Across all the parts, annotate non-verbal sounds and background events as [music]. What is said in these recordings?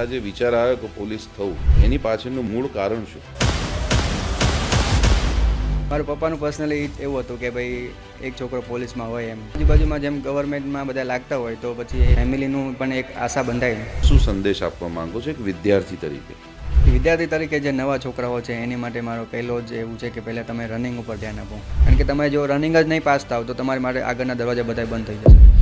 આ જે વિચાર આવ્યો કે પોલીસ થવું. એની પાછળનું મૂળ કારણ શું? મારા પપ્પાનું પર્સનલી એવું હતું કે ભાઈ એક છોકરો પોલીસમાં હોય એમ. આજુબાજુમાં જેમ ગવર્મેન્ટમાં બધા લાગતા હોય તો પછી ફેમિલીનું પણ એક આશા બંધાય. શું સંદેશ આપવા માંગો છો એક વિદ્યાર્થી તરીકે? વિદ્યાર્થી તરીકે જે નવા છોકરાઓ છે એની માટે મારો પહેલો જ એવું છે કે પહેલાં તમે રનિંગ ઉપર ધ્યાન આપો. કારણ કે તમે જો રનિંગ જ નહીં પાસ થાવ તો તમારી માટે આગળના દરવાજા બધા બંધ થઈ જશે.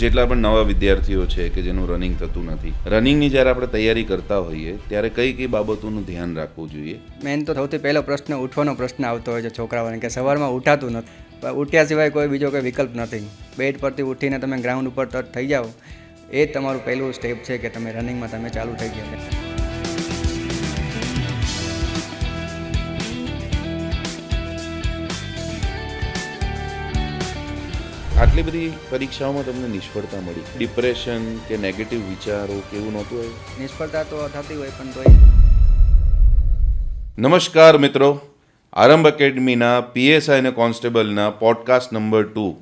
જેટલા પણ નવા વિદ્યાર્થીઓ છે કે જેનું રનિંગ થતું નથી. રનિંગની જ્યારે આપણે તૈયારી કરતા હોઈએ, ત્યારે કઈ કઈ બાબતોનું ધ્યાન રાખવું જોઈએ? મેન તો સૌથી પહેલો પ્રશ્ન, ઉઠવાનો પ્રશ્ન આવતો હોય છે છોકરાઓને કે સવારમાં ઉઠાતું નથી. ઉઠ્યા સિવાય કોઈ બીજો કોઈ વિકલ્પ નથી. બેડ પરથી ઉઠીને તમે ગ્રાઉન્ડ ઉપર તરત થઈ જાઓ. એ તમારું પહેલું સ્ટેપ છે કે તમે રનિંગમાં તમે ચાલુ થઈ ગયા. આટલી બધી પરીક્ષાઓમાં તમને નિષ્ફળતા મળી? ડિપ્રેશન કે નેગેટિવ વિચારો કેવું નહોતું આવ્યું નિષ્ફળતા તો થતી હોય પણ તોય. નમસ્કાર મિત્રો. આરંભ એકેડમીના પીએસઆઈ અને કોન્સ્ટેબલના પોડકાસ્ટ નંબર ટુ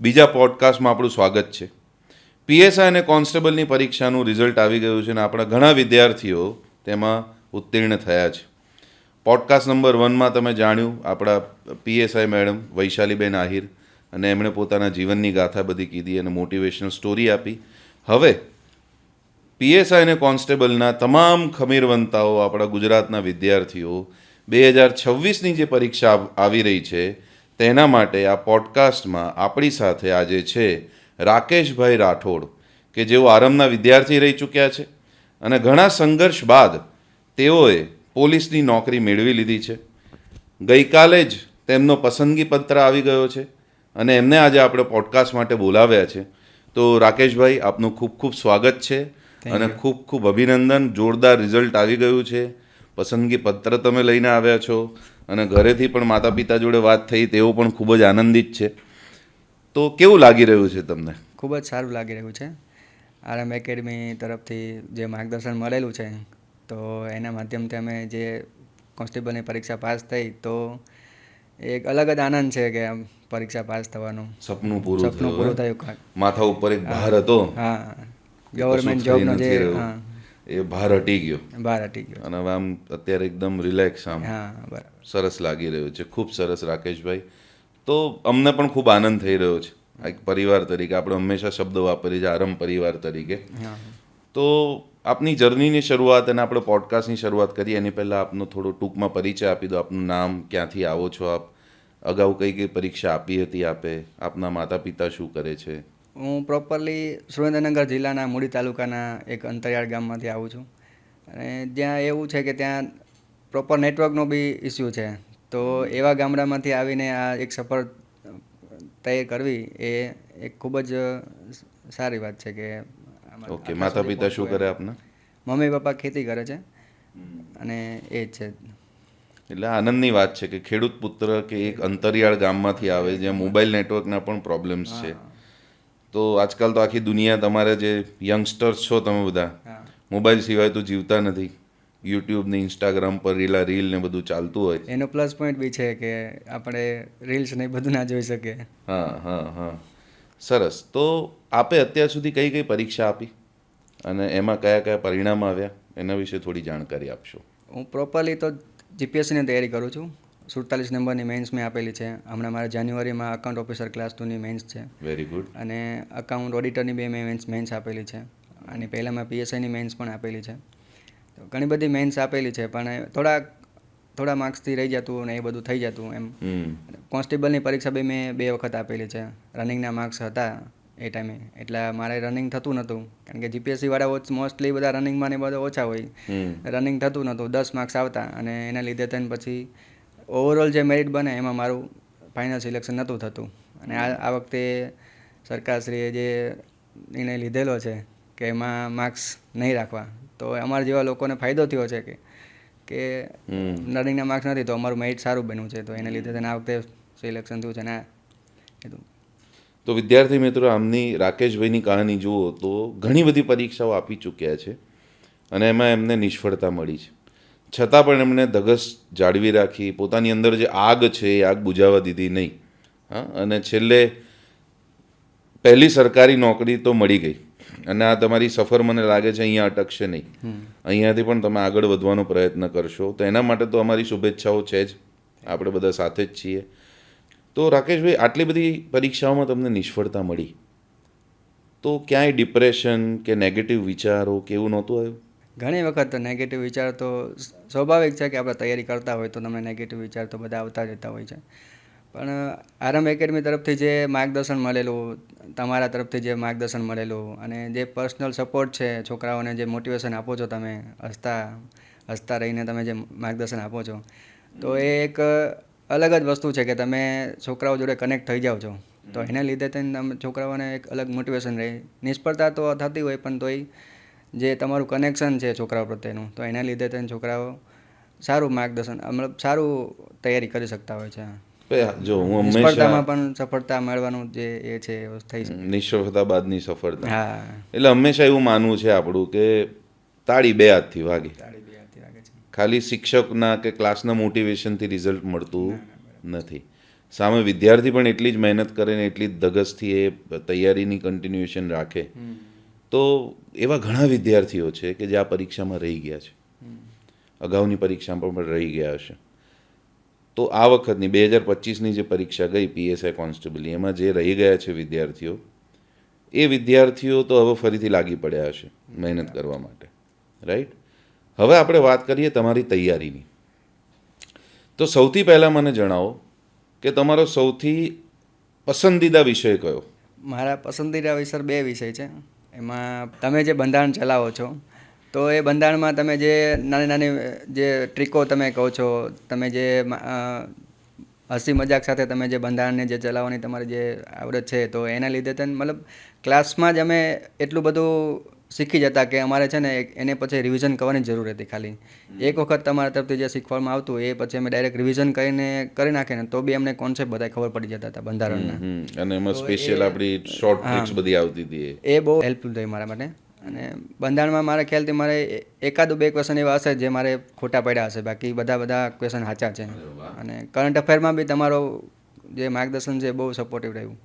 બીજા પોડકાસ્ટમાં આપણું સ્વાગત છે. પીએસઆઈ અને કોન્સ્ટેબલની પરીક્ષાનું રિઝલ્ટ આવી ગયું છે અને આપણા ઘણા વિદ્યાર્થીઓ તેમાં ઉત્તીર્ણ થયા છે. પોડકાસ્ટ નંબર વનમાં તમે જાણ્યું આપણા પીએસઆઈ મેડમ વૈશાલીબેન આહિર. અને એમણે પોતાના જીવનની ગાથા બધી કીધી અને મોટિવેશનલ સ્ટોરી આપી. હવે પીએસઆઈ અને કોન્સ્ટેબલના તમામ ખમીરવંતાઓ, આપણા ગુજરાતના વિદ્યાર્થીઓ, બે હજાર છવ્વીસની જે પરીક્ષા આવી રહી છે, તેના માટે આ પોડકાસ્ટમાં આપણી સાથે આજે છે રાકેશભાઈ રાઠોડ, કે જેઓ આરંભના વિદ્યાર્થી રહી ચૂક્યા છે. અને ઘણા સંઘર્ષ બાદ તેઓએ પોલીસની નોકરી મેળવી લીધી છે. ગઈકાલે જ તેમનો પસંદગી પત્ર આવી ગયો છે. અને એમને આજે આપણે પોડકાસ્ટ માટે બોલાવ્યા છે. તો રાકેશભાઈ આપનું ખૂબ ખૂબ સ્વાગત છે અને ખૂબ ખૂબ અભિનંદન. જોરદાર રિઝલ્ટ આવી ગયું છે. પસંદગી પત્ર તમે લઈને આવ્યા છો અને ઘરેથી પણ માતા પિતા જોડે વાત થઈ તેઓ પણ ખૂબ જ આનંદિત છે. તો કેવું લાગી રહ્યું છે તમને? ખૂબ જ સારું લાગી રહ્યું છે. આરએમ એકેડમી તરફથી જે માર્ગદર્શન મળેલું છે તો એના માધ્યમથી અમે જે કોન્સ્ટેબલની પરીક્ષા પાસ થઈ તો એક અલગ જ આનંદ છે કે આમ પરીક્ષા પાસ થવાનું. સપનું પૂરું સપનું થયું પૂરું થયું માથા ઉપર એક ભાર હતો. હા. ગવર્મેન્ટ જોબનો જે એ ભાર હટી ગયો. ભાર હટી ગયો. અને આમ અત્યારે એકદમ રિલેક્સ આમ. હા બરાબર. સરસ લાગી રહ્યો છે. ખૂબ સરસ રાકેશભાઈ. તો અમને પણ ખૂબ આનંદ થઈ રહ્યો છે. એક પરિવાર તરીકે આપણે હંમેશા શબ્દ વાપરીએ છીએ આરંભ પરિવાર તરીકે. તો આપની જર્નીની શરૂઆત અને આપણે પોડકાસ્ટની શરૂઆત કરીએ. એની પહેલાં આપનો થોડો ટૂંકમાં પરિચય આપી દો. આપનું નામ ક્યાંથી આવો છો આપ? અગાઉ કઈ કઈ પરીક્ષા આપી હતી આપે? આપના માતા પિતા શું કરે છે? હું પ્રોપરલી સુરેન્દ્રનગર જિલ્લાના મૂડી તાલુકાના એક અંતરિયાળ ગામમાંથી આવું છું. અને જ્યાં એવું છે કે ત્યાં પ્રોપર નેટવર્કનો બી ઇસ્યુ છે. તો એવા ગામડામાંથી આવીને આ એક સફર તૈયાર કરવી એ એક ખૂબ જ સારી વાત છે કે ઓકે માતા પિતા શું કરે આપના? મમ્મી પપ્પા ખેતી કરે છે. અને એ જ છે. એટલે આનંદની વાત છે કે ખેડૂત પુત્ર કે એક અંતરિયાળ ગામમાંથી આવે જ્યાં મોબાઈલ નેટવર્કના પણ પ્રોબ્લેમ્સ છે. તો આજકાલ તો આખી દુનિયા તમારે જે યંગસ્ટર્સ છો તમે બધા મોબાઈલ સિવાય તો જીવતા નથી. યુટ્યુબ ને ઇન્સ્ટાગ્રામ પર રીલા રીલ ને બધું ચાલતું હોય. એનો પ્લસ પોઈન્ટ બી છે કે આપણે રીલ્સ ને બધું ના જોઈ શકીએ. હા હા હા. સરસ. તો આપે અત્યાર સુધી કઈ કઈ પરીક્ષા આપી? અને એમાં કયા કયા પરિણામ આવ્યા? એના વિશે થોડી જાણકારી આપશો. હું પ્રોપરલી તો જીપીએસસીની તૈયારી કરું છું. સુડતાલીસ નંબરની મેન્સ મેં આપેલી છે. હમણાં મારા જાન્યુઆરીમાં અકાઉન્ટ ઓફિસર ક્લાસ ટુની મેન્સ છે. વેરી ગુડ અને અકાઉન્ટ ઓડિટરની બે મેં મેન્સ મેન્સ આપેલી છે. અને પહેલાં મેં પીએસઆઈની મેન્સ પણ આપેલી છે. તો ઘણી બધી મેન્સ આપેલી છે પણ થોડા થોડા માર્ક્સથી રહી જતું અને એ બધું થઈ જતું એમ. કોન્સ્ટેબલની પરીક્ષા બી મેં બે વખત આપેલી છે. રનિંગના માર્ક્સ હતા. એ ટાઈમે એટલે મારે રનિંગ થતું નહોતું કારણ કે જીપીએસસી વાળા મોસ્ટલી બધા રનિંગમાં ને બધા ઓછા હોય. રનિંગ થતું નહોતું દસ માર્ક્સ આવતા. અને એના લીધે થઈને પછી ઓવરઓલ જે મેરિટ બને એમાં મારું ફાઇનલ સિલેક્શન નહોતું થતું. અને આ આ વખતે સરકારશ્રીએ જે નિર્ણય લીધેલો છે કે એમાં માર્ક્સ નહીં રાખવા. તો અમારા જેવા લોકોને ફાયદો થયો છે કે કે રનિંગના માર્ક્સ નથી તો અમારું મેરિટ સારું બન્યું છે. તો એને લીધે તેના આ વખતે સિલેક્શન થયું છે ને તો વિદ્યાર્થી મિત્રો આમની રાકેશભાઈની કહાની જુઓ તો ઘણી બધી પરીક્ષાઓ આપી ચૂક્યા છે અને એમાં એમને નિષ્ફળતા મળી છે. છતાં પણ એમણે ધગસ જાળવી રાખી પોતાની અંદર જે આગ છે એ આગ બુઝાવવા દીધી નહીં. હા અને છેલ્લે પહેલી સરકારી નોકરી તો મળી ગઈ અને આ તમારી સફર મને લાગે છે અહીંયા અટકશે નહીં. અહીંયાથી પણ તમે આગળ વધવાનો પ્રયત્ન કરશો તો એના માટે તો અમારી શુભેચ્છાઓ છે જ. આપણે બધા સાથે જ છીએ. તો રાકેશભાઈ, આટલી બધી પરીક્ષાઓમાં તમને નિષ્ફળતા મળી? તો ક્યાંય ડિપ્રેશન કે નેગેટિવ વિચારો કે એવું નહોતું આવ્યું? ઘણી વખત નેગેટિવ વિચાર તો સ્વાભાવિક છે કે આપણે તૈયારી કરતા હોય તો તમને નેગેટિવ વિચાર તો બધા આવતા જતા હોય છે. પણ આરંભ એકેડમી તરફથી જે માર્ગદર્શન મળેલું, તમારા તરફથી જે માર્ગદર્શન મળેલું અને જે પર્સનલ સપોર્ટ છે છોકરાઓને જે મોટિવેશન આપો છો તમે, હસતા હસતા રહીને તમે જે માર્ગદર્શન આપો છો, તો એ એક અલગ જ વસ્તુ છે કે તમે છોકરાઓ જોડે કનેક્ટ થઈ જાઓ છો. તો એને લીધે થઈને તમે છોકરાઓને એક અલગ મોટિવેશન રહે. નિષ્ફળતા તો થતી હોય પણ તોય જે તમારું કનેક્શન છે છોકરાઓ પ્રત્યેનું તો એના લીધે થઈને છોકરાઓ સારું માર્ગદર્શન મતલબ સારું તૈયારી કરી શકતા હોય છે. જો હું હંમેશા પણ સફળતા મેળવાનું જે એ છે થઈ નિષ્ફળતા બાદની સફળતા. હા. એટલે હંમેશા એવું માનવું છે આપણું કે તાળી બે હાથથી વાગે તાળી બે હાથથી લાગે છે ખાલી શિક્ષકના કે ક્લાસના મોટિવેશનથી રિઝલ્ટ મળતું નથી. સામે વિદ્યાર્થી પણ એટલી જ મહેનત કરે ને એટલી જ ધગસથી એ તૈયારીની કન્ટિન્યુએશન રાખે. તો એવા ઘણા વિદ્યાર્થીઓ છે કે જે આ પરીક્ષામાં રહી ગયા છે. અગાઉની પરીક્ષામાં પણ રહી ગયા હશે. તો આ વખતની બે હજાર પચીસની જે પરીક્ષા ગઈ પીએસઆઈ કોન્સ્ટેબલની, એમાં જે રહી ગયા છે વિદ્યાર્થીઓ, એ વિદ્યાર્થીઓ તો હવે ફરીથી લાગી પડ્યા હશે મહેનત કરવા માટે. રાઈટ હવે આપણે વાત કરીએ તમારી તૈયારીની. તો સૌથી પહેલાં મને જણાવો કે તમારો સૌથી પસંદીદા વિષય કયો? મારા પસંદીદા વિષય બે વિષય છે. એમાં તમે જે બંધારણ ચલાવો છો, તો એ બંધારણમાં તમે જે નાની નાની, જે ટ્રીકો તમે કહો છો, તમે જે હસી મજાક સાથે તમે જે બંધારણને જે ચલાવવાની તમારી જે આવડત છે, તો એના લીધે તને મતલબ ક્લાસમાં જ અમે એટલું બધું શીખી જતા કે અમારે છે ને એને પછી રિવિઝન કરવાની જરૂર હતી ખાલી. એક વખત તમારા તરફથી જે શીખવામાં આવતું એ પછી અમે ડાયરેક્ટ રિવિઝન કરીને કરી નાખે ને તો બી અમને કોન્સેપ્ટ બધા ખબર પડી જતા હતા બંધારણના. અને એમાં સ્પેશિયલ આપણી શોર્ટ ટ્રિક્સ બધી આવતી હતી એ. બહુ હેલ્પફુલ થઈ મારા માટે. અને બંધારણમાં મારા ખ્યાલથી મારે એકાદ બે ક્વેશ્ચન એવા હશે જે મારે ખોટા પડ્યા હશે. બાકી બધા બધા ક્વેશ્ચન સાચા છે. અને કરંટ અફેરમાં બી તમારો જે માર્ગદર્શન છે એ બહુ સપોર્ટિવ રહ્યું.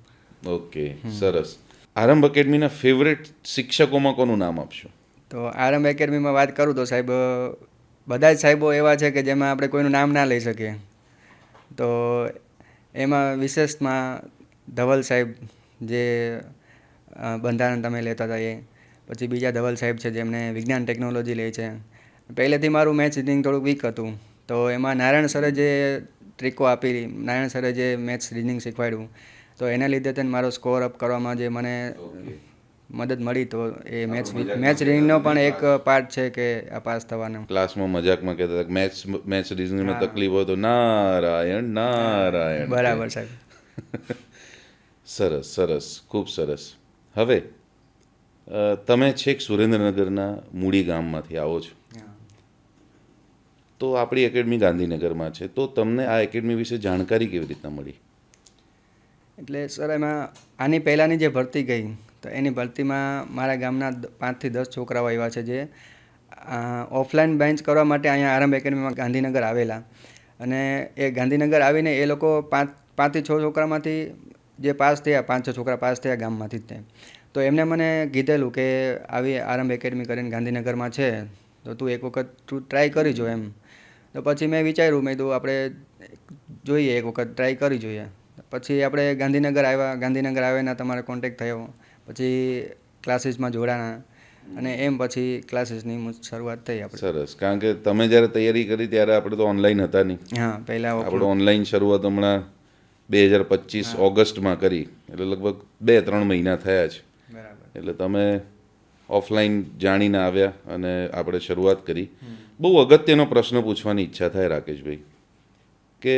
ઓકે સરસ. આરંભ એકેડમીના ફેવરેટ શિક્ષકોમાં કોનું નામ આપશો? તો આરંભ એકેડમીમાં વાત કરું તો સાહેબ બધા જ સાહેબો એવા છે કે જેમાં આપણે કોઈનું નામ ના લઈ શકીએ. તો એમાં વિશેષમાં ધવલ સાહેબ જે બંધારણ તમે લેતા હતા એ, પછી બીજા ધવલ સાહેબ છે જેમને વિજ્ઞાન ટેકનોલોજી લે છે. પહેલેથી મારું મેથ્સ રીડિંગ થોડુંક વીક હતું. તો એમાં નારાયણ સરે જે ટ્રીકો આપી, નારાયણ સરે જે મેથ્સ રીડિંગ શીખવાડ્યું તો એના લીધે તેને મારો સ્કોર અપ કરવામાં જે મને મદદ મળી તો એ મેચ મેચ રીડિંગનો પણ એક પાર્ટ છે કે આ પાસ થવાનો. ક્લાસમાં મજાકમાં કહેતા હતા મેચ મેચ રિઝનિંગમાં તકલીફ હોય તો નારાયણ નારાયણ. બરાબર સાહેબ. [laughs] સરસ સરસ ખૂબ સરસ. હવે તમે છેક સુરેન્દ્રનગરના મૂડી ગામમાંથી આવો છો. તો આપણી એકેડમી ગાંધીનગરમાં છે. તો તમને આ એકેડમી વિશે જાણકારી કેવી રીતના મળી? એટલે સર, એમાં આની પહેલાંની જે ભરતી ગઈ, તો એની ભરતીમાં મારા ગામના પાંચથી દસ છોકરાઓ આવ્યા છે જે ઓફલાઈન બેન્ચ કરવા માટે અહીંયા આરંભ એકેડમીમાં ગાંધીનગર આવેલા. અને એ ગાંધીનગર આવીને એ લોકો પાંચ, પાંચથી છ છોકરામાંથી જે પાસ થયા, પાંચ, છ છોકરા પાસ થયા ગામમાંથી જ તે. તો એમને મને કીધેલું કે આવી આરંભ એકેડમી કરીને ગાંધીનગરમાં છે, તો તું એક વખત તું ટ્રાય કરી જો એમ. તો પછી મેં વિચાર્યું, મેં કીધું આપણે જોઈએ, એક વખત ટ્રાય કરી જોઈએ. પછી આપણે ગાંધીનગર આવ્યા ગાંધીનગર આવ્યાના તમારે કોન્ટેક્ટ થયો. પછી ક્લાસીસમાં જોડાણા. અને એમ પછી ક્લાસીસની શરૂઆત થઈ આપણે સરસ. કારણ કે તમે જ્યારે તૈયારી કરી ત્યારે આપણે તો ઓનલાઈન હતા નહીં. હા પહેલાં આપણે ઓનલાઈન શરૂઆત હમણાં બે હજાર પચીસ ઓગસ્ટમાં કરી. એટલે લગભગ બે ત્રણ મહિના થયા છે. બરાબર. એટલે તમે ઓફલાઈન જાણીને આવ્યા અને આપણે શરૂઆત કરી. બહુ અગત્યનો પ્રશ્ન પૂછવાની ઈચ્છા થાય રાકેશભાઈ કે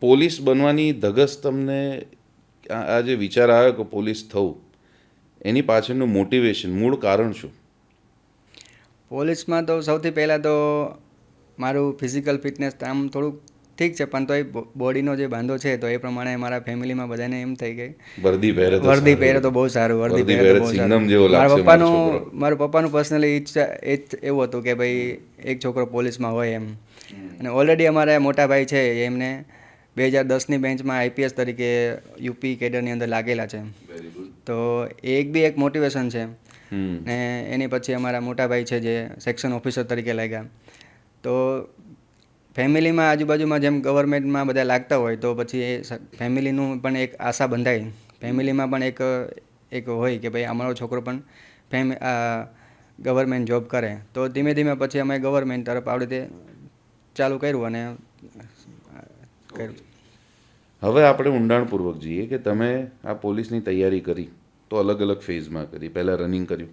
પોલીસ બનવાની ધગસ તમને આ જે વિચાર આવ્યો કે પોલીસ થવું એની પાછળનું મોટિવેશન મૂળ કારણ શું? પોલીસમાં તો સૌથી પહેલાં તો મારું ફિઝિકલ ફિટનેસ આમ થોડુંક ઠીક છે પણ તોય એ બોડીનો જે બાંધો છે તો એ પ્રમાણે મારા ફેમિલીમાં બધાને એમ થઈ ગઈ. વર્દી પહેરે તો વર્દી પહેરે તો બહુ સારું વર્દી પહેરે તો બહુ સારું. મારા પપ્પાનું. મારા પપ્પાનું પર્સનલી ઈચ્છા એ એવું હતું કે ભાઈ એક છોકરો પોલીસમાં હોય એમ. અને ઓલરેડી અમારા મોટા ભાઈ છે એમને બે હજાર દસની બેન્ચમાં આઈપીએસ તરીકે યુપી કેડરની અંદર લાગેલા છે. તો એ એક બી એક મોટિવેશન છે. ને એની પછી અમારા મોટાભાઈ છે જે સેક્શન ઓફિસર તરીકે લાગ્યા. તો ફેમિલીમાં આજુબાજુમાં જેમ ગવર્મેન્ટમાં બધા લાગતા હોય તો પછી એ ફેમિલીનું પણ એક આશા બંધાય. ફેમિલીમાં પણ એક એક હોય કે ભાઈ અમારો છોકરો પણ ફેમ ગવર્મેન્ટ જોબ કરે. તો ધીમે ધીમે પછી અમે ગવર્મેન્ટ તરફ આવી રીતે ચાલુ કર્યું અને હવે આપણે ઊંડાણપૂર્વક જઈએ કે તમે આ પોલીસની તૈયારી કરી તો અલગ અલગ ફેઝમાં કરી. પહેલાં રનિંગ કર્યું.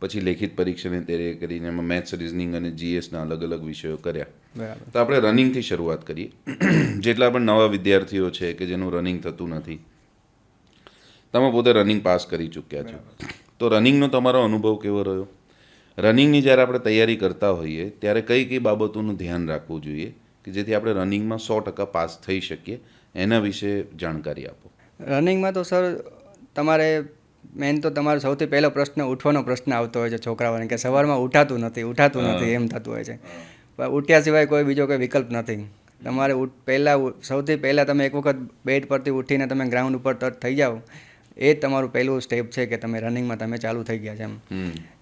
પછી લેખિત પરીક્ષાની તૈયારી કરીને એમાં મેથ્સ રિઝનિંગ અને જીએસના અલગ અલગ વિષયો કર્યા. તો આપણે રનિંગથી શરૂઆત કરીએ. [clears throat] જેટલા પણ નવા વિદ્યાર્થીઓ છે કે જેનું રનિંગ થતું નથી તમે પોતે રનિંગ પાસ કરી ચૂક્યા છો. તો રનિંગનો તમારો અનુભવ કેવો રહ્યો? રનિંગની જ્યારે આપણે તૈયારી કરતા હોઈએ ત્યારે કઈ કઈ બાબતોનું ધ્યાન રાખવું જોઈએ? કે જેથી આપણે રનિંગમાં સો ટકા પાસ થઈ શકીએ. એના વિશે જાણકારી આપો. રનિંગમાં તો સર તમારે મેન તો તમારો સૌથી પહેલો પ્રશ્ન ઉઠવાનો પ્રશ્ન આવતો હોય છે છોકરાઓને કે સવારમાં ઉઠાતું નથી ઉઠાતું નથી એમ થતું હોય છે. પણ ઉઠ્યા સિવાય કોઈ બીજો કોઈ વિકલ્પ નથી. તમારે પહેલાં સૌથી પહેલાં તમે એક વખત બેડ પરથી ઉઠીને તમે ગ્રાઉન્ડ ઉપર તરત થઈ જાઓ. એ જ તમારું પહેલું સ્ટેપ છે કે તમે રનિંગમાં તમે ચાલુ થઈ ગયા છે એમ.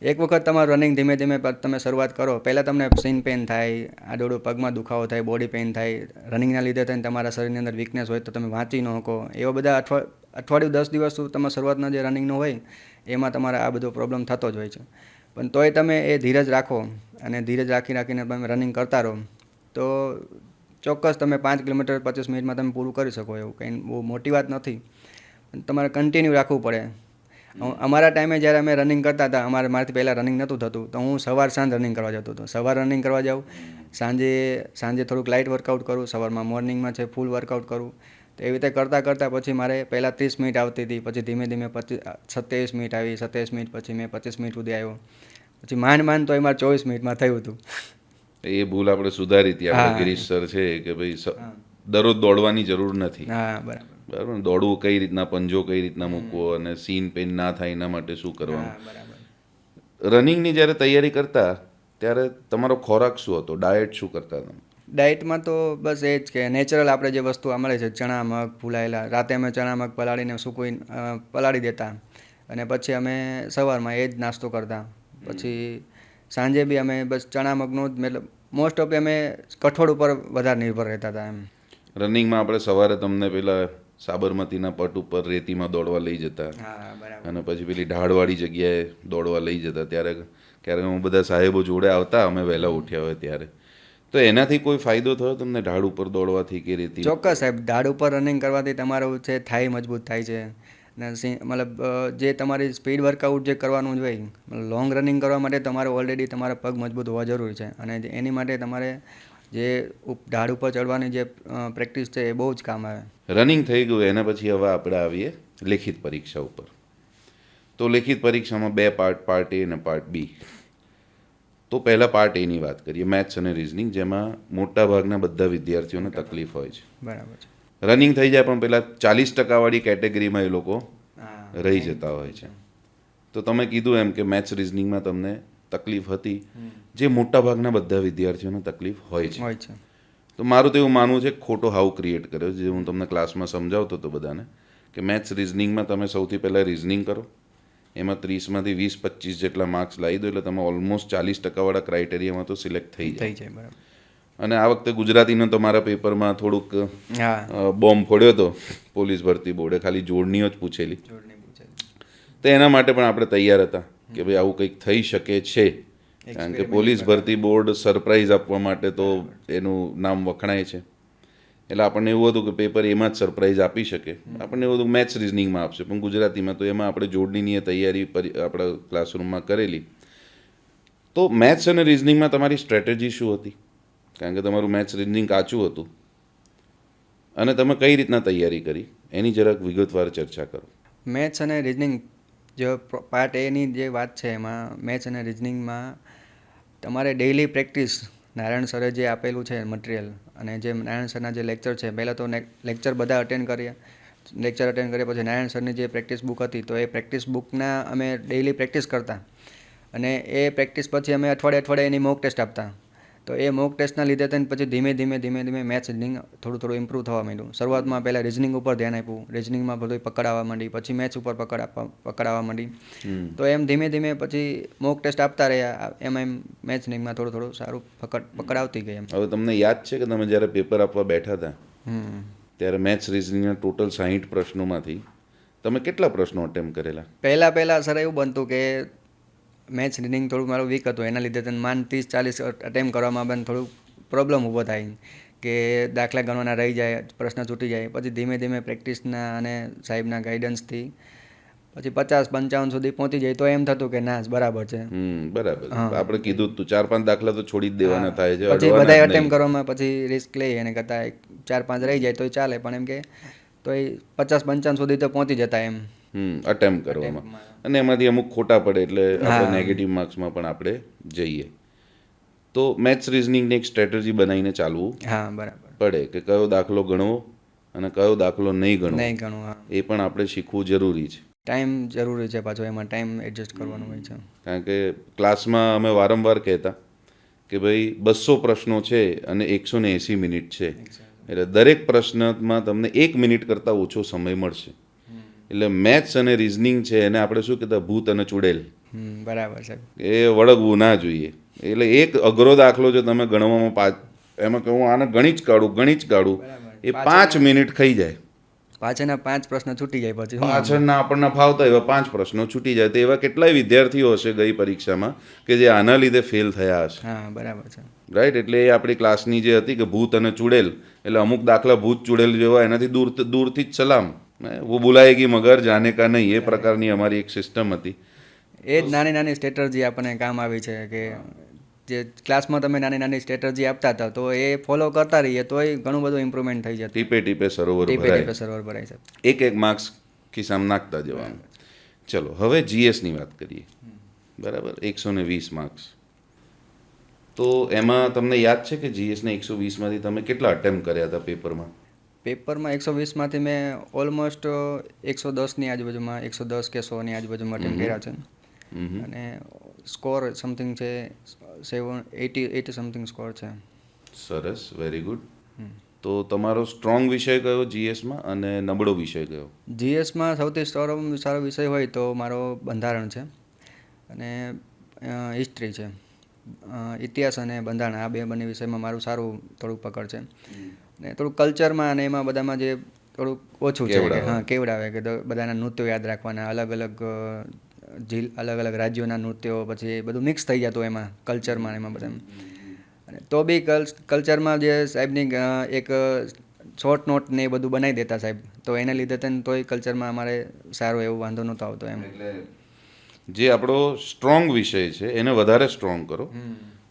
એક વખત તમારું રનિંગ ધીમે ધીમે તમે શરૂઆત કરો. પહેલાં તમને સીન પેન થાય આડોડું પગમાં દુખાવો થાય બોડી પેઇન થાય. રનિંગના લીધે થઈને તમારા શરીરની અંદર વીકનેસ હોય તો તમે વાંચી ન શકો એવા બધા અઠવા અઠવાડિયું દસ દિવસ તમે તમારા શરૂઆતના જે રનિંગનું હોય એમાં તમારે આ બધો પ્રોબ્લેમ થતો જ હોય છે. પણ તોય તમે એ ધીરજ રાખો અને ધીરજ રાખી રાખીને તમે રનિંગ કરતા રહો. તો ચોક્કસ તમે પાંચ કિલોમીટર પચીસ મિનિટમાં તમે પૂરું કરી શકો એવું. કંઈ બહુ મોટી વાત નથી. તમારે કન્ટિન્યુ રાખવું પડે. અમારા ટાઈમે જ્યારે અમે રનિંગ કરતા હતા અમારે મારાથી પહેલાં રનિંગ નહોતું થતું તો હું સવાર સાંજ રનિંગ કરવા જતો હતો. સવાર રનિંગ કરવા જાઉં સાંજે સાંજે થોડુંક લાઇટ વર્કઆઉટ કરું સવારમાં મોર્નિંગમાં છે ફૂલ વર્કઆઉટ કરું. તો એવી રીતે કરતાં કરતાં પછી મારે પહેલાં ત્રીસ મિનિટ આવતી હતી પછી ધીમે ધીમે પચીસ સત્યાવીસ મિનિટ આવી સત્યાવીસ મિનિટ પછી મેં પચીસ મિનિટ સુધી આવ્યો. પછી માંડ માંડ તો એ મારે ચોવીસ મિનિટમાં થયું હતું. એ ભૂલ આપણે સુધારી હતી. આપણે ગિરીશ સર છે કે ભાઈ દરરોજ દોડવાની જરૂર નથી. હા બરાબર. બરાબર દોડવું કઈ રીતના પંજો કઈ રીતના મૂકવો અને સીન પેન ના થાય એના માટે શું કરવાનું? રનિંગની જ્યારે તૈયારી કરતા ત્યારે તમારો ખોરાક શું હતો? ડાયટ શું કરતા તમે? ડાયટમાં તો બસ એ જ કે નેચરલ આપણે જે વસ્તુ મળે છે ચણા મગ ફૂલાયેલા રાતે અમે ચણા મગ પલાળીને સૂકવી પલાળી દેતા. અને પછી અમે સવારમાં એ જ નાસ્તો કરતા. પછી સાંજે બી અમે બસ ચણા મગનું જ મતલબ મોસ્ટ ઓફ અમે કઠોળ ઉપર વધારે નિર્ભર રહેતા હતા એમ. રનિંગમાં આપણે સવારે તમને પેલા સાબરમતીના પટ ઉપર રેતીમાં દોડવા લઈ જતા. હા બરાબર. અને પછી પેલી ઢાળવાળી જગ્યાએ દોડવા લઈ જતા. ત્યારે ક્યારેક હું બધા સાહેબો જોડે આવતા અમે વહેલા ઉઠ્યા હોય ત્યારે. તો એનાથી કોઈ ફાયદો થયો તમને ઢાળ ઉપર દોડવાથી કે રેતી ચોક્કસ સાહેબ ઢાળ ઉપર રનિંગ કરવાથી તમારું છે થાઈ મજબૂત થાય છે. ને મતલબ જે તમારી સ્પીડ વર્કઆઉટ જે કરવાનું હોય લોંગ રનિંગ કરવા માટે તમારે ઓલરેડી તમારા પગ મજબૂત હોવા જરૂરી છે. અને એની માટે તમારે જે ઢાળ ઉપર ચડવાની જે પ્રેક્ટિસ છે એ બહુ જ કામ આવે. રનિંગ થઈ ગયું એના પછી હવે આપણે આવીએ લેખિત પરીક્ષા ઉપર. તો લેખિત પરીક્ષામાં બે પાર્ટ પાર્ટ એ અને પાર્ટ બી તો પહેલાં પાર્ટ એની વાત કરીએ મેથ્સ અને રિઝનિંગ જેમાં મોટાભાગના બધા વિદ્યાર્થીઓને તકલીફ હોય છે. બરાબર છે. રનિંગ થઈ જાય પણ પેલા ચાલીસ ટકાવાળી કેટેગરીમાં એ લોકો રહી જતા હોય છે. તો તમે કીધું એમ કે મેથ્સ રિઝનિંગમાં તમને તકલીફ હતી જે મોટા ભાગના બધા વિદ્યાર્થીઓને તકલીફ હોય છે. હોય છે. તો મારું તો એવું માનવું છે ખોટો હાવ ક્રિએટ કર્યો. જે હું તમને ક્લાસમાં સમજાવતો હતો બધાને કે મેથ્સ રિઝનિંગમાં તમે સૌથી પહેલાં રિઝનિંગ કરો. એમાં ત્રીસમાંથી વીસ પચીસ જેટલા માર્ક્સ લાવી દો એટલે તમે ઓલમોસ્ટ ચાલીસ ટકાવાળા ક્રાઇટેરિયામાં તો સિલેક્ટ થઈ જાય થઈ જાય. બરાબર. અને આ વખતે ગુજરાતીનો તમારા પેપરમાં થોડુંક હા. બોમ્બ ફોડ્યો હતો પોલીસ ભરતી બોર્ડે ખાલી જોડણીઓ જ પૂછેલી. પૂછે તો એના માટે પણ આપણે તૈયાર હતા કે ભાઈ આવું કંઈક થઈ શકે છે. કારણ કે પોલીસ ભરતી બોર્ડ સરપ્રાઈઝ આપવા માટે તો એનું નામ વખણાય છે. એટલે આપણને એવું હતું કે પેપર એમાં જ સરપ્રાઈઝ આપી શકે. આપણને એવું હતું મેથ્સ રિઝનિંગમાં આપશે. પણ ગુજરાતીમાં તો એમાં આપણે જોડણીની તૈયારી આપણા ક્લાસરૂમમાં કરેલી. તો મેથ્સ અને રિઝનિંગમાં તમારી સ્ટ્રેટેજી શું હતી? કારણ કે તમારું મેથ્સ રિઝનિંગ કાચું હતું. અને તમે કઈ રીતના તૈયારી કરી? એની જરાક વિગતવાર ચર્ચા કરો. મેથ્સ અને રિઝનિંગ જે પાર્ટ એની જે વાત છે એમાં મેથ્સ અને રિઝનિંગમાં તમારે ડેઇલી પ્રેક્ટિસ નારાયણ સરે જે આપેલું છે મટીરિયલ અને જે નારાયણ સરના જે લેક્ચર છે, પહેલાં તો લેક્ચર બધા અટેન્ડ કરીએ. લેક્ચર અટેન્ડ કર્યા પછી નારાયણ સરની જે પ્રેક્ટિસ બુક હતી, તો એ પ્રેક્ટિસ બુકના અમે ડેઇલી પ્રેક્ટિસ કરતા. અને એ પ્રેક્ટિસ પછી અમે અઠવાડિયે અઠવાડિયે એની મોક ટેસ્ટ આપતા. તો એ મોક ટેસ્ટના લીધે થઈને પછી ધીમે ધીમે ધીમે ધીમે મેથ્સ રીઝનિંગ થોડું થોડું ઇમ્પ્રૂવ થવા માંડ્યું. શરૂઆતમાં પહેલાં રિઝનિંગ ઉપર ધ્યાન આપ્યું. રિઝનિંગમાં બધું પકડાવવા માંડી. પછી મેથ્સ ઉપર પકડ આપવા પકડાવવા માંડી. તો એમ ધીમે ધીમે પછી મોક ટેસ્ટ આપતા રહ્યા. એમ એમ મેથ્સ રીઝનિંગમાં થોડું થોડું સારું પકડ પકડાવતી ગઈ એમ. હવે તમને યાદ છે કે તમે જ્યારે પેપર આપવા બેઠા હતા? ત્યારે મેથ્સ રિઝનિંગના ટોટલ સાહીઠ પ્રશ્નોમાંથી તમે કેટલા પ્રશ્નો અટેમ્પ કરેલા? પહેલાં પહેલાં સર એવું બનતું કે મેથ્સ રીડિંગ થોડું મારું વીક હતું. એના લીધે તને માન ત્રીસ ચાલીસ અટેમ્પ કરવામાં પણ થોડુંક પ્રોબ્લેમ ઊભો થાય. કે દાખલા ગણવાના રહી જાય પ્રશ્ન છૂટી જાય. પછી ધીમે ધીમે પ્રેક્ટિસના અને સાહેબના ગાઈડન્સથી પછી પચાસ પંચાવન સુધી પહોંચી જાય. તો એમ થતું કે ના બરાબર છે. બરાબર. આપણે કીધું તું ચાર પાંચ દાખલા તો છોડી જ દેવાના થાય છે. પછી બધા અટેમ્પ કરવામાં પછી રિસ્ક લઈએ એને કરતાં ચાર પાંચ રહી જાય તો ચાલે. પણ એમ કે તો એ પચાસ પંચાવન સુધી તો પહોંચી જતા એમ. અટેમ્પ કરવામાં. અને એમાંથી અમુક ખોટા પડે એટલે આપણે નેગેટિવ માર્ક્સમાં પણ આપણે જઈએ. તો મેથ્સ રિઝનિંગની એક સ્ટ્રેટેજી બનાવીને ચાલવું હા બરાબર. પડે કે કયો દાખલો ગણવો અને કયો દાખલો નહીં ગણવો. નહીં ગણવો એ પણ આપણે શીખવું જરૂરી છે. ટાઈમ જરૂરી છે પાછો એમાં ટાઈમ એડજસ્ટ કરવાનો હોય છે. કારણ કે ક્લાસમાં અમે વારંવાર કહેતા કે ભાઈ બસો પ્રશ્નો છે અને એકસો ને એંસી મિનિટ છે. એટલે દરેક પ્રશ્નમાં તમને એક મિનિટ કરતાં ઓછો સમય મળશે. એટલે મેથ્સ અને રિઝનિંગ છે એને આપણે શું કહેતા ભૂત અને ચુડેલ. બરાબર છે. એ વળગવું ના જોઈએ. એટલે એક અઘરો દાખલો જો તમે ગણવામાં પાંચ એમાં કહું આને ગણી જ કાઢું ગણી જ કાઢું એ પાંચ મિનિટ ખાઈ જાય. પાછળના પાંચ પ્રશ્ન છૂટી જાય પછી પાછળના આપણને ફાવતા એવા પાંચ પ્રશ્નો છૂટી જાય. તો એવા કેટલાય વિદ્યાર્થીઓ હશે ગઈ પરીક્ષામાં કે જે આના લીધે ફેલ થયા હશે. હા બરાબર છે. રાઈટ એટલે એ આપણી ક્લાસની જે હતી કે ભૂત અને ચુડેલ એટલે અમુક દાખલા ભૂત ચુડેલ જેવા એનાથી દૂર દૂરથી જ સલામ. હે, વો બુલાએગી મગર જાને કા નહીં એ પ્રકારની અમારી એક સિસ્ટમ હતી. એ જ નાની નાની સ્ટ્રેટર્જી આપણને કામ આવી છે કે જે ક્લાસમાં તમે નાની નાની સ્ટ્રેટર્જી આપતા હતા તો એ ફોલો કરતા રહીએ તોય ઘણું બધું ઇમ્પ્રુવમેન્ટ થઈ જતું. ટીપે ટીપે સરોવર ટીપે ટીપે સરોવર ભરાય છે. એક એક માર્ક્સ ખિસ્સામાં નાખતા જવાનું. ચલો હવે જીએસની વાત કરીએ. બરાબર? એકસો ને વીસ માર્ક્સ તો એમાં તમને યાદ છે કે જીએસને એકસો વીસમાંથી તમે કેટલા અટેમ્પ કર્યા હતા પેપરમાં પેપરમાં એકસો વીસમાંથી મેં ઓલમોસ્ટ એકસો દસની આજુબાજુમાં એકસો દસ કે સોની આજુબાજુમાં અટેમ્પ કર્યા છે. અને સ્કોર સમથિંગ છે seven eighty eighty something score છે. સરસ વેરી ગુડ તો તમારો સ્ટ્રોંગ વિષય કયો જીએસમાં અને નબળો વિષય કયો? જીએસમાં સૌથી સારો સારો વિષય હોય તો મારો બંધારણ છે. અને હિસ્ટ્રી છે. ઇતિહાસ અને બંધારણ આ બે બંને વિષયમાં મારું સારું થોડુંક પકડ છે. ને થોડુંક કલ્ચરમાં અને એમાં બધામાં જે થોડુંક ઓછું છે. હા કેવડાવે કે બધાના નૃત્યો યાદ રાખવાના અલગ અલગ જિલ અલગ અલગ રાજ્યોના નૃત્યો પછી એ બધું મિક્સ થઈ જતું એમાં કલ્ચરમાં એમાં બધા અને તો બી કલ્ચરમાં જે સાહેબની એક શોર્ટ નોટ ને એ બધું બનાવી દેતા સાહેબ. તો એને લીધે તેને તોય કલ્ચરમાં અમારે સારો એવો વાંધો નહોતો આવતો એમ. જે આપણો સ્ટ્રોંગ વિષય છે એને વધારે સ્ટ્રોંગ કરો.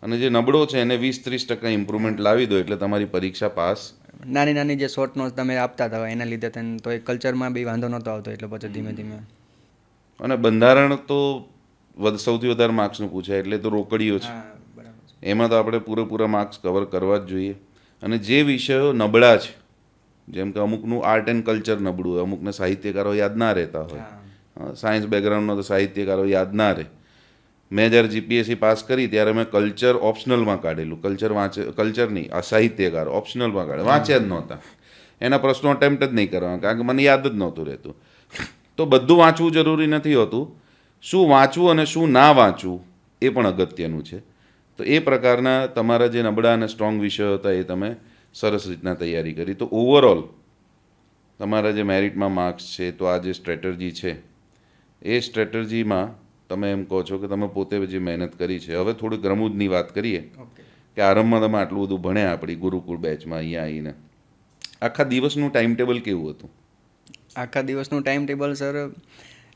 અને જે નબળો છે એને વીસ ત્રીસ ટકા ઇમ્પ્રુવમેન્ટ લાવી દો એટલે તમારી પરીક્ષા પાસ. નાની નાની જે શોર્ટ નોટ તમે આપતા હતા એના લીધે તેને તોય કલ્ચરમાં બી વાંધો નહોતો આવતો એટલે પછી ધીમે ધીમે અને બંધારણ તો સૌથી વધારે માર્ક્સનું પૂછાય એટલે તો રોકડીઓ છે. એમાં તો આપણે પૂરેપૂરા માર્ક્સ કવર કરવા જ જોઈએ. અને જે વિષયો નબળા છે જેમ કે અમુકનું આર્ટ એન્ડ કલ્ચર નબળું હોય અમુકને સાહિત્યકારો યાદ ના રહેતા હોય. સાયન્સ બેકગ્રાઉન્ડનો તો સાહિત્યકારો યાદ ના રહે. મેં જ્યારે જીપીએસસી પાસ કરી ત્યારે મેં કલ્ચર ઓપ્શનલમાં કાઢેલું. કલ્ચર વાંચે કલ્ચર નહીં આ સાહિત્યકાર ઓપ્શનલમાં કાઢે. વાંચ્યા જ નહોતા. એના પ્રશ્નો અટેમ્પ્ટ જ નહીં કરવાના કારણ કે મને યાદ જ નહોતું રહેતું. તો બધું વાંચવું જરૂરી નથી હોતું. શું વાંચવું અને શું ના વાંચવું એ પણ અગત્યનું છે. તો એ પ્રકારના તમારા જે નબળા અને સ્ટ્રોંગ વિષયો હતા એ તમે સરસ રીતના તૈયારી કરી. તો ઓવરઓલ તમારા જે મેરિટમાં માર્ક્સ છે તો આ જે સ્ટ્રેટર્જી છે એ સ્ટ્રેટર્જીમાં તમે એમ કહો છો કે તમે પોતે જે મહેનત કરી છે. હવે થોડીક રમૂજની વાત કરીએ કે આરંભમાં તમે આટલું બધું ભણ્યા આપણી ગુરુકુળ બેચમાં અહીંયા આવીને. આખા દિવસનું ટાઈમ ટેબલ કેવું હતું? આખા દિવસનું ટાઈમ ટેબલ સર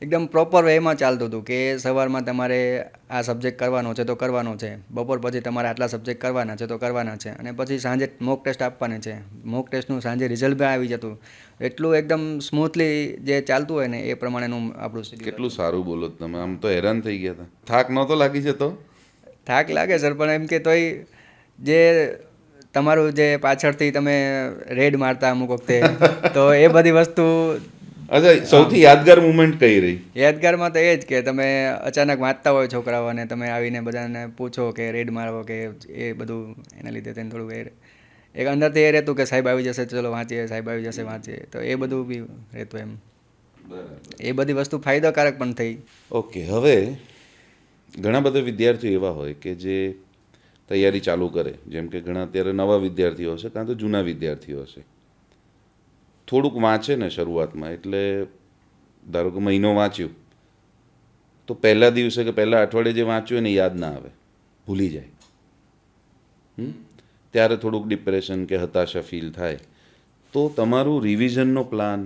એકદમ પ્રોપર વેમાં ચાલતું હતું કે સવારમાં તમારે આ સબ્જેક્ટ કરવાનો છે તો કરવાનો છે. બપોર પછી તમારે આટલા સબ્જેક્ટ કરવાના છે તો કરવાના છે. અને પછી સાંજે મોક ટેસ્ટ આપવાની છે. મોક ટેસ્ટનું સાંજે રિઝલ્ટ પણ આવી જતું. એટલું એકદમ સ્મૂથલી જે ચાલતું હોય ને એ પ્રમાણેનું આપણું કેટલું સારું બોલો તમે. આમ તો હેરાન થઈ ગયા હતા. થાક નહોતો લાગી જતો? થાક લાગે સર પણ એમ કે તોય જે તમારું જે પાછળથી તમે રેડ મારતા અમુક વખતે તો એ બધી વસ્તુ અચ્છા સૌથી યાદગાર મુમેન્ટ કઈ રહી? યાદગારમાં તો એ જ કે તમે અચાનક વાંચતા હોય છોકરાઓ અને તમે આવીને બધાને પૂછો કે રેડ મારો કે એ બધું એના લીધે તેને થોડું એ એક અંદરથી એ રહેતું કે સાહેબ આવી જશે ચલો વાંચીએ સાહેબ આવી જશે વાંચીએ. તો એ બધું બી રહેતું એમ. એ બધી વસ્તુ ફાયદાકારક પણ થઈ. ઓકે હવે ઘણા બધા વિદ્યાર્થીઓ એવા હોય કે જે તૈયારી ચાલુ કરે. જેમ કે ઘણા અત્યારે નવા વિદ્યાર્થીઓ હશે કાં તો જૂના વિદ્યાર્થીઓ હશે. થોડુંક વાંચે ને શરૂઆતમાં, એટલે ધારો કે મહિનો વાંચ્યું, તો પહેલા દિવસે કે પહેલા અઠવાડિયે જે વાંચ્યું એને યાદ ના આવે, ભૂલી જાય? ત્યારે થોડુંક ડિપ્રેશન કે હતાશા ફીલ થાય. તો તમારું રિવિઝનનો પ્લાન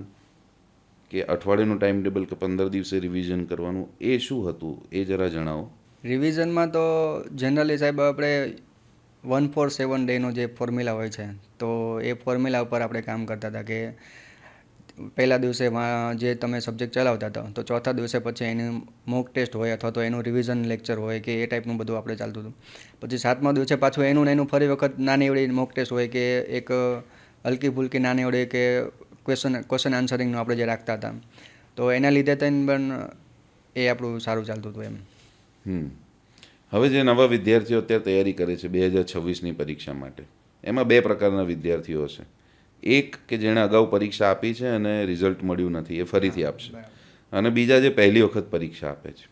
કે અઠવાડિયાનું ટાઈમ ટેબલ કે પંદર દિવસે રિવિઝન કરવાનું એ શું હતું એ જરા જણાવો. રિવિઝનમાં તો જનરલી સાહેબ આપણે વન ફોર સેવન ડેનો જે ફોર્મ્યુલા હોય છે, તો એ ફોર્મ્યુલા ઉપર આપણે કામ કરતા હતા કે પહેલા દિવસે જે તમે સબ્જેક્ટ ચલાવતા હતા, તો ચોથા દિવસે પછી એનું મોક ટેસ્ટ હોય અથવા તો એનું રિવિઝન લેક્ચર હોય કે એ ટાઈપનું બધું આપણે ચાલતું હતું. પછી સાતમા દિવસે પાછું એનું ને એનું ફરી વખત નાની એવડી મોક ટેસ્ટ હોય કે એક હલકી ફુલકી નાની એવડી કે ક્વેશ્ચન ક્વેશ્ચન આન્સરિંગનું આપણે જે રાખતા હતા, તો એના લીધે થઈને પણ એ આપણું સારું ચાલતું હતું એમ. હવે જે નવા વિદ્યાર્થીઓ અત્યારે તૈયારી કરે છે બે હજાર છવ્વીસની પરીક્ષા માટે એમાં બે પ્રકારના વિદ્યાર્થીઓ છે એક કે જેણે અગાઉ પરીક્ષા આપી છે અને રિઝલ્ટ મળ્યું નથી એ ફરીથી આપશે. અને બીજા જે પહેલી વખત પરીક્ષા આપે છે.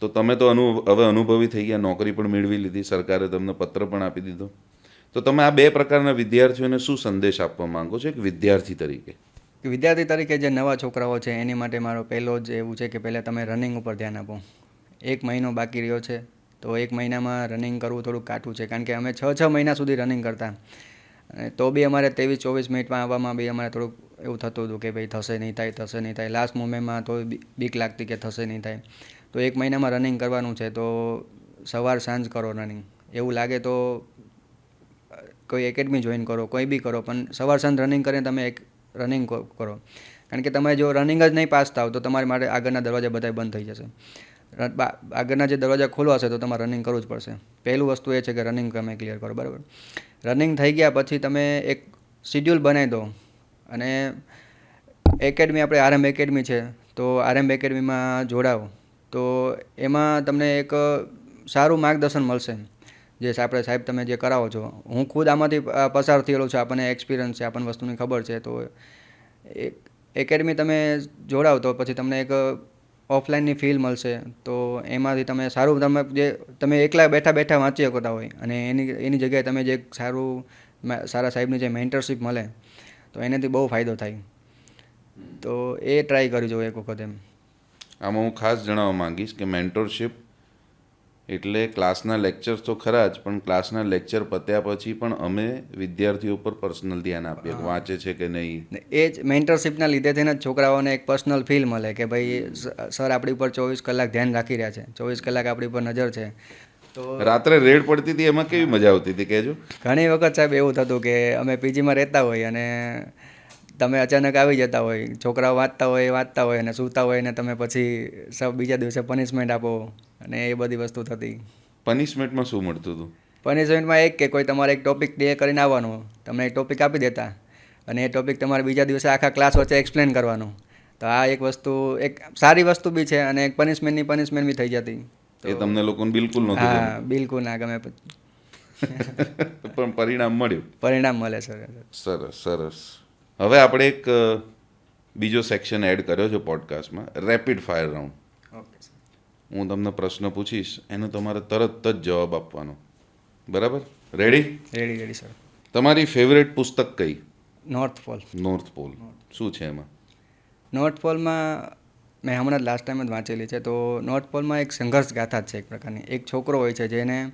તો તમે તો અનુ હવે અનુભવી થઈ ગયા નોકરી પણ મેળવી લીધી સરકારે તમને પત્ર પણ આપી દીધો. તો તમે આ બે પ્રકારના વિદ્યાર્થીઓને શું સંદેશ આપવા માંગો છો એક વિદ્યાર્થી તરીકે? વિદ્યાર્થી તરીકે જે નવા છોકરાઓ છે એની માટે મારો પહેલો જ એવું છે કે પહેલાં તમે રનિંગ ઉપર ધ્યાન આપો. એક મહિનો બાકી રહ્યો છે. તો એક મહિનામાં રનિંગ કરવું થોડું કાઠું છે. કારણ કે અમે છ છ મહિના સુધી રનિંગ કરતા. તો બી અમારે ત્રેવીસ, ચોવીસ મિનિટમાં આવવામાં બી અમારે થોડુંક એવું થતું હતું કે ભાઈ થશે નહીં થાય, થશે નહીં થાય. લાસ્ટ મોમેન્ટમાં તો બીક લાગતી કે થશે નહીં થાય. તો એક મહિનામાં રનિંગ કરવાનું છે. તો સવાર, સાંજ કરો રનિંગ એવું લાગે તો કોઈ એકેડમી જોઈન કરો, કોઈ બી કરો, પણ સવાર, સાંજ રનિંગ કરીને તમે એક રનિંગ કરો. કારણ કે તમે જો રનિંગ જ નહીં પાસ થાવ તો તમારી માટે આગળના દરવાજા બધા બંધ થઈ જશે. આગળના જે દરવાજા ખોલવા હશે તો તમારે રનિંગ કરવું જ પડશે. પહેલું વસ્તુ એ છે કે રનિંગ તમે ક્લિયર કરો, બરાબર? રનિંગ થઈ ગયા પછી તમે એક શિડ્યુલ બનાવી દો. અને એકેડમી આપણે આરએમ એકેડમી છે, તો આરએમ એકેડમીમાં જોડાઓ. તો એમાં તમને એક સારું માર્ગદર્શન મળશે. જે આપણે સાહેબ તમે જે કરાવો છો. હું ખુદ આમાંથી પસાર થયેલો છું, આપણને એક્સપિરિયન્સ છે, આપણને વસ્તુની ખબર છે. તો એક એકેડમી તમે જોડાવ તો પછી તમને એક ઓફલાઈનની ફીલ મળશે, તો એમાંથી તમે સારું તમે જે, તમે એકલા બેઠા બેઠા વાંચી શકતા હોય અને એની એની જગ્યાએ તમે જે સારું સારા સાહેબની જે મેન્ટરશીપ મળે, તો એનાથી બહુ ફાયદો થાય. તો એ ટ્રાય કરી જુઓ એક વખત એમ. આમાં હું ખાસ જણાવવા માગીશ કે મેન્ટરશિપ એટલે ક્લાસના લેક્ચર્સ તો ખરા જ પણ ક્લાસના લેક્ચર પત્યા પછી પણ અમે વિદ્યાર્થીઓ પર પર્સનલ ધ્યાન આપીએ વાંચે છે કે નહીં. એ જ મેન્ટરશીપના લીધે થઈને જ છોકરાઓને એક પર્સનલ ફીલ મળે કે ભાઈ સર આપણી ઉપર ચોવીસ કલાક ધ્યાન રાખી રહ્યા છે ચોવીસ કલાક આપણી ઉપર નજર છે. તો રાત્રે રેડ પડતી હતી એમાં કેવી મજા આવતી હતી કહેજો. ઘણી વખત સાહેબ એવું થતું કે અમે પીજીમાં રહેતા હોય અને તમે અચાનક આવી જતા હોય છોકરાઓ વાંચતા હોય વાંચતા હોય અને સૂતા હોય ને તમે પછી સબ બીજા દિવસે પનિશમેન્ટ આપો અને એ બધી વસ્તુ થતી. પનિશમેન્ટમાં શું મળતું હતું? પનિશમેન્ટમાં એક કે કોઈ તમારે એક ટોપિક ક્લિયર કરીને આવવાનો તમને એક ટોપિક આપી દેતા અને એ ટોપિક તમારે બીજા દિવસે આખા ક્લાસ વચ્ચે એક્સપ્લેન કરવાનો. તો આ એક વસ્તુ એક સારી વસ્તુ બી છે અને એક પનિશમેન્ટની પનિશમેન્ટ બી થઈ જતી. એ તમને લોકોને બિલકુલ નહોતું હા બિલકુલ ના ગમે [laughs] પણ પરિણામ મળ્યું? પરિણામ મળે સર સરસ સરસ. હવે આપણે એક બીજો સેક્શન એડ કર્યો છે પોડકાસ્ટમાં રેપિડ ફાયર રાઉન્ડ ઓકે હું તમને પ્રશ્ન પૂછીશ એનો તમારે તરત જ જવાબ આપવાનો. બરાબર? રેડી રેડી રેડી સર તમારી ફેવરેટ પુસ્તક કઈ? નોર્થ પોલ નોર્થ પોલ શું છે એમાં? નોર્થ પોલમાં મેં હમણાં લાસ્ટ ટાઈમ જ વાંચેલી છે. તો નોર્થ પોલમાં એક સંઘર્ષ ગાથા જ છે એક પ્રકારની. એક છોકરો હોય છે જેને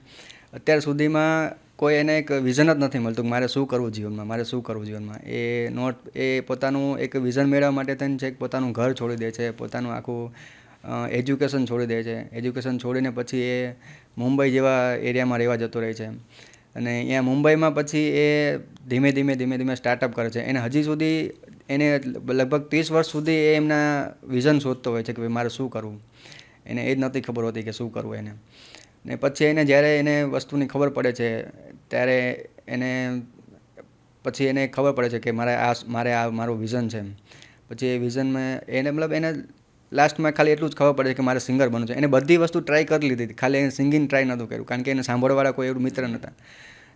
અત્યાર સુધીમાં કોઈ એને એક વિઝન જ નથી મળતું કે મારે શું કરવું જીવનમાં, મારે શું કરવું જીવનમાં. એ નોટ એ પોતાનું એક વિઝન મેળવવા માટે થઈને છે પોતાનું ઘર છોડી દે છે, પોતાનું આખું એજ્યુકેશન છોડી દે છે. એજ્યુકેશન છોડીને પછી એ મુંબઈ જેવા એરિયામાં રહેવા જતો રહે છે. અને અહીંયા મુંબઈમાં પછી એ ધીમે ધીમે ધીમે ધીમે સ્ટાર્ટઅપ કરે છે. એને હજી સુધી એને લગભગ ત્રીસ વર્ષ સુધી એ એમના વિઝન શોધતો હોય છે કે ભાઈ મારે શું કરવું? એને એ જ નથી ખબર હોતી કે શું કરવું એને. ને પછી એને જ્યારે એને વસ્તુની ખબર પડે છે, ત્યારે એને પછી એને ખબર પડે છે કે મારે આ મારે આ મારું વિઝન છે પછી એ વિઝનમાં એને મતલબ એને લાસ્ટમાં ખાલી એટલું જ ખબર પડે કે મારે સિંગર બનવું છે. એને બધી વસ્તુ ટ્રાય કરી લીધી હતી. ખાલી એને સિંગિંગ ટ્રાય નહોતું કર્યું, કારણ કે એને સાંભળવાળા કોઈ એવું મિત્ર નહોતા.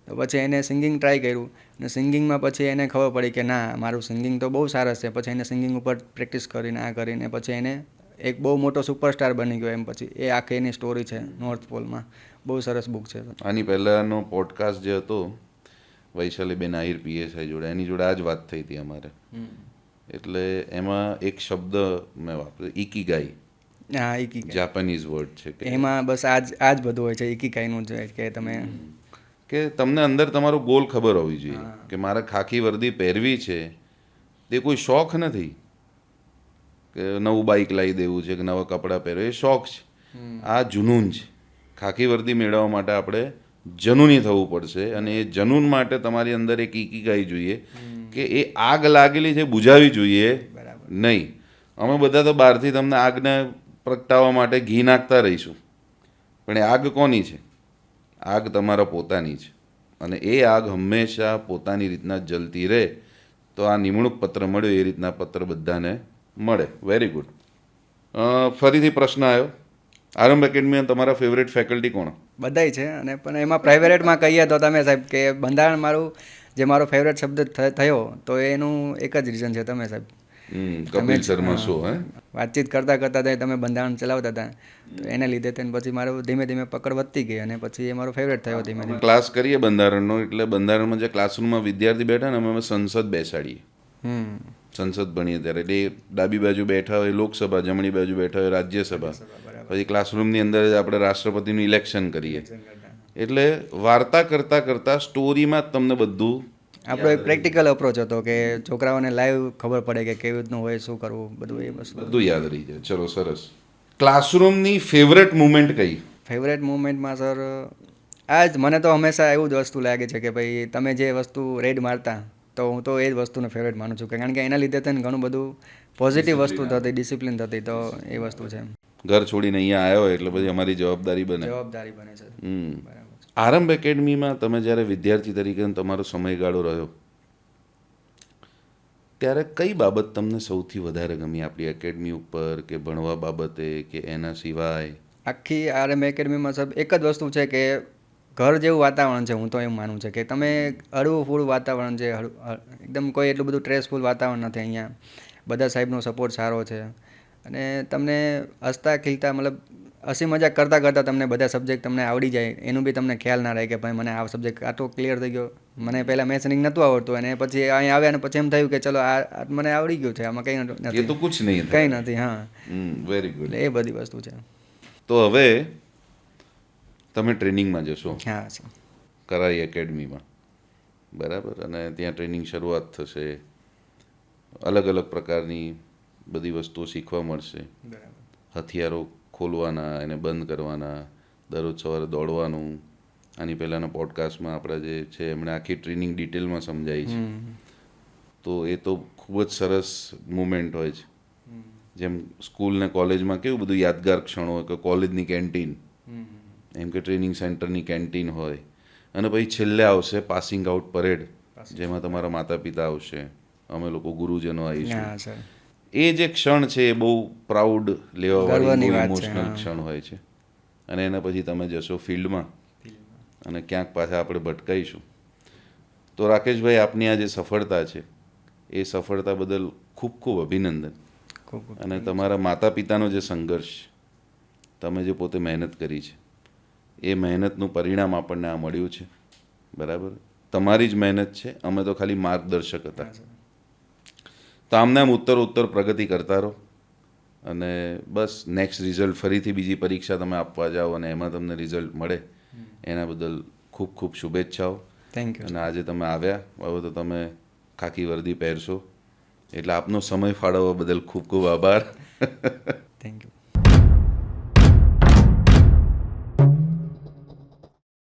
તો પછી એને સિંગિંગ ટ્રાય કર્યું અને સિંગિંગમાં પછી એને ખબર પડી કે ના, મારું સિંગિંગ તો બહુ સરસ છે. પછી એને સિંગિંગ ઉપર પ્રેક્ટિસ કરીને, આ કરીને પછી એને એક બહુ મોટો સુપરસ્ટાર બની ગયો એમ પછી. એ આખી એની સ્ટોરી છે નોર્થ પોલમાં બહુ સરસ બુક છે. આની પહેલાંનો પોડકાસ્ટ જે હતો વૈશાલીબેન આહિર પીએસઆઈ જોડે એની જોડે આ જ વાત થઈ હતી અમારે. એટલે એમાં એક શબ્દ મેં વાપર્યો ઇકીગાઈ હા ઇકી જાપાનીઝ વર્ડ છે એમાં બસ આજ આજ બધું હોય છે ઇકીકાઈનું જ કે તમે કે તમને અંદર તમારો ગોલ ખબર હોવી જોઈએ કે મારે ખાખી વર્દી પહેરવી છે તે કોઈ શોખ નથી. કે નવું બાઇક લાવી દેવું છે કે નવા કપડાં પહેરો એ શોખ છે. આ જુનૂન છે. ખાખી વર્દી મેળવવા માટે આપણે જનૂની થવું પડશે અને એ જનૂન માટે તમારી અંદર એક ઇકીગાઈ જોઈએ કે એ આગ લાગેલી છે બુઝાવી જોઈએ નહીં. અમે બધા તો બહારથી તમને આગને પ્રગટાવવા માટે ઘી નાખતા રહીશું. પણ એ આગ કોની છે? આગ તમારા પોતાની છે. અને એ આગ હંમેશા પોતાની રીતના જલતી રહે. તો આ નિમણૂક પત્ર મળ્યો એ રીતના પત્ર બધાને મળે. વેરી ગુડ ફરીથી પ્રશ્ન આવ્યો આરંભ એકેડમી તમારા ફેવરેટ ફેકલ્ટી કોણ? બધાય છે અને પણ એમાં પ્રાઇવેટમાં કહીએ તો તમે સાહેબ કે બંધારણ મારું જે મારો ફેવરેટ શબ્દ થયો તો એનું એક જ રીઝન છે તમે સાહેબ. કપિલ શર્મા શો હે? વાતચીત કરતાં કરતાં તમે બંધારણ ચલાવતા હતા. તો એને લીધે તેને પછી મારો ધીમે ધીમે પકડ વધતી ગઈ અને પછી એ મારો ફેવરેટ થયો ધીમે ધીમે. ક્લાસ કરીએ બંધારણનો એટલે બંધારણમાં જે ક્લાસરૂમમાં વિદ્યાર્થી બેઠા ને અમે અમે સંસદ બેસાડીએ. હમ. સંસદ ભણીએ ત્યારે એટલે એ ડાબી બાજુ બેઠા હોય લોકસભા જમણી બાજુ બેઠા હોય રાજ્યસભા. પછી ક્લાસરૂમની અંદર જ આપણે રાષ્ટ્રપતિનું ઇલેક્શન કરીએ. એટલે વાર્તા કરતાં કરતાં સ્ટોરીમાં જ તમને બધું આપણો એક પ્રેક્ટિકલ અપ્રોચ હતો કે છોકરાઓને લાઈવ ખબર પડે કે કેવી રીતનું હોય શું કરવું બધું એ વસ્તુ. બધું યાદ રહી જાય. ચલો સરસ. ક્લાસરૂમની ફેવરેટ મુમેન્ટ કઈ? ફેવરેટ મુમેન્ટમાં સર આ જ મને તો હંમેશા એવું જ વસ્તુ લાગે છે કે ભાઈ તમે જે વસ્તુ રેડ મારતા તો હું તો એ જ વસ્તુને ફેવરેટ માનું છું કારણ કે એના લીધે તને ઘણું બધું પોઝિટિવ વસ્તુ થતી ડિસિપ્લિન થતી તો એ વસ્તુ છે ઘર છોડીને અહીંયા આવ્યો એટલે પછી અમારી જવાબદારી બને. જવાબદારી બને છે. આરંભ એકેડમીમાં તમે જ્યારે વિદ્યાર્થી તરીકે તમારો સમયગાળો રહ્યો ત્યારે કઈ બાબત તમને સૌથી વધારે ગમી? આપણી એકેડમી ઉપર કે ભણવા બાબતે કે એના સિવાય? આખી આરએમ એકેડમીમાં સાહેબ એક જ વસ્તુ છે કે ઘર જેવું વાતાવરણ છે હું તો એમ માનું છે કે તમે હળવું ફૂળું વાતાવરણ છે હળવું- એકદમ કોઈ એટલું બધું સ્ટ્રેસફુલ વાતાવરણ નથી અહીંયા. બધા સાહેબનો સપોર્ટ સારો છે. અને તમને હસતા ખીલતા મતલબ હસી મજાક કરતાં કરતાં તમને બધા સબ્જેક્ટ તમને આવડી જાય એનું બી તમને ખ્યાલ ના રહે કે ભાઈ મને આ સબ્જેક્ટ આટલો ક્લિયર થઈ ગયો. મને પહેલાં મેસનિંગ નહોતું આવડતું અને પછી અહીંયા આવ્યા અને પછી એમ થયું કે ચલો આ મને આવડી ગયું છે આમાં કંઈ એ નથી. તો નહીં કંઈ નથી હા. વેરી ગુડ એ બધી વસ્તુ છે. તો હવે તમે ટ્રેનિંગમાં જશો. હા કરાઈ એકેડમીમાં. બરાબર? અને ત્યાં ટ્રેનિંગ શરૂઆત થશે. અલગ અલગ પ્રકારની બધી વસ્તુઓ શીખવા મળશે. હથિયારો ખોલવાના એને બંધ કરવાના દરરોજ સવારે દોડવાનું. આની પહેલાંના પોડકાસ્ટમાં આપણા જે છે એમણે આખી ટ્રેનિંગ ડિટેલમાં સમજાવી છે. તો એ તો ખૂબ જ સરસ મુમેન્ટ હોય છે. જેમ સ્કૂલ ને કોલેજમાં કેવું બધું યાદગાર ક્ષણો કે કોલેજની કેન્ટીન. એમ કે ટ્રેનિંગ સેન્ટરની કેન્ટીન હોય. અને પછી છેલ્લે આવશે પાસિંગ આઉટ પરેડ જેમાં તમારા માતા પિતા આવશે. અમે લોકો ગુરુજનો આવીશું. એ જે ક્ષણ છે એ બહુ પ્રાઉડ લેવા ગર્વની વાળી ઇમોશનલ ક્ષણ હોય છે. અને એના પછી તમે જશો ફિલ્ડમાં. અને ક્યાંક પાછા આપણે ભટકાઈશું. તો રાકેશભાઈ આપની આ જે સફળતા છે એ સફળતા બદલ ખૂબ ખૂબ અભિનંદન. અને તમારા માતા પિતાનો જે સંઘર્ષ તમે જે પોતે મહેનત કરી છે એ મહેનતનું પરિણામ આપણને આ મળ્યું છે. બરાબર? તમારી જ મહેનત છે અમે તો ખાલી માર્ગદર્શક હતા. તો આમને આમ ઉત્તર ઉત્તર પ્રગતિ કરતા રહો. અને બસ નેક્સ્ટ રિઝલ્ટ ફરીથી બીજી પરીક્ષા તમે આપવા જાઓ અને એમાં તમને રિઝલ્ટ મળે. એના બદલ ખૂબ ખૂબ શુભેચ્છાઓ. થેન્ક યુ અને આજે તમે આવ્યા. હવે તો તમે ખાખી વર્દી પહેરશો. એટલે આપનો સમય ફાળવવા બદલ ખૂબ ખૂબ આભાર. Thank you